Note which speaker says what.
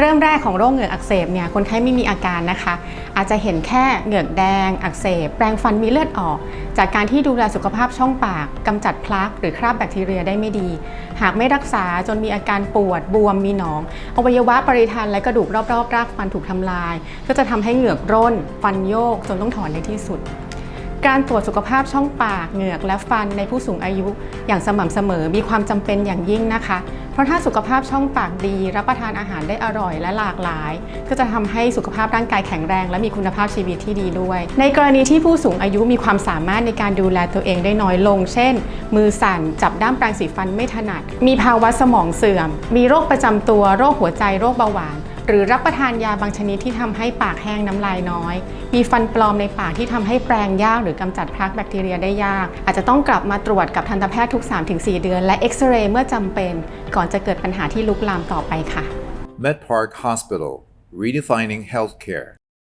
Speaker 1: เริ่มแรกของโรคเหงือกอักเสบเนี่ยคนไข้ไม่มีอาการนะคะ อาจจะเห็นแค่เหงือกแดง อักเสบ แปรงฟันมีเลือดออก จากการที่ดูแลสุขภาพช่องปากกำจัดพลักหรือคราบแบคทีเรียได้ไม่ดี หากไม่รักษาจนมีอาการปวดบวมมีหนองอวัยวะปริทันและกระดูกรอบๆรากฟันถูกทำลาย ก็จะทำให้เหงือกร่น ฟันโยกจนต้องถอนในที่สุด การตรวจสุขภาพช่องปากเหงือกและฟันในผู้สูงอายุอย่างสม่ำเสมอมีความจำเป็นอย่างยิ่งนะคะ เพราะถ้าสุขภาพช่องปากดี รับประทานอาหารได้อร่อยและหลากหลาย ก็จะทำให้สุขภาพร่างกายแข็งแรง และมีคุณภาพชีวิตที่ดีด้วย ในกรณีที่ผู้สูงอายุมีความสามารถในการดูแลตัวเองได้น้อยลง เช่น มือสั่น จับด้ามแปรงสีฟันไม่ถนัด มีภาวะสมองเสื่อม มีโรคประจำตัว โรคหัวใจ โรคเบาหวาน หรือรับประทานยาบางชนิดที่ทำให้ปากแห้งน้ำลายน้อย มีฟันปลอมในปากที่ทำให้แปรงยากหรือกำจัดพลักแบคทีเรียได้ยาก อาจจะต้องกลับมาตรวจกับทันตแพทย์ทุก 3-4 เดือน และเอ็กซเรย์เมื่อจำเป็น ก่อนจะเกิดปัญหาที่ลุกลามต่อไปค่ะ
Speaker 2: MedPark Hospital, redefining healthcare.